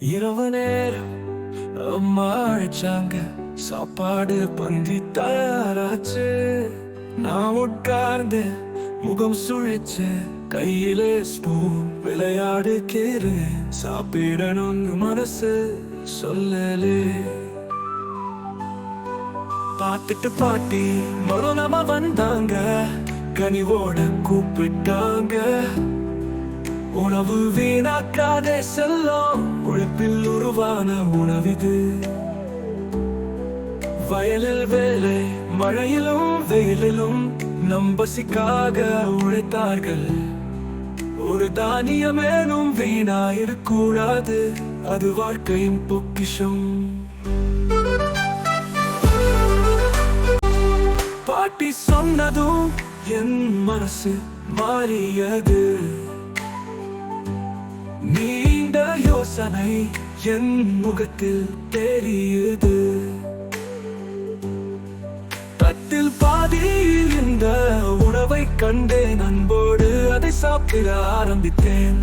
இரவு நேரம் அம்மா அழைச்சாங்க சாப்பாடு பந்தி தயாராச்சு. நான் உட்கார்ந்து முகம் சுழிச்சு கையில ஸ்பூன் விளையாடுக்கிறேன் சாப்பிடணும்னு மனசு சொல்லலே. பார்த்துட்டு பாட்டி மறுநாம வந்தாங்க. கனிவோட கூப்பிட்டாங்க. உணவு வீணாக்காதே செல்லும். உழைப்பில் உருவான உணவிது. வயலில் வேலை மழையிலும் வெயிலிலும் நம் பசிக்காக உழைத்தார்கள். ஒரு தானியமேனும் வீணாயிருக்கூடாது. அது வாழ்க்கையின் பொக்கிஷம். பாட்டி சொன்னதும் என் மனசு மாறியது. யோசனை என் முகத்தில் தெரியுது. தட்டில் பாதியில் இந்த உணவை கண்டேன் அன்போடு அதை சாப்பிட ஆரம்பித்தேன்.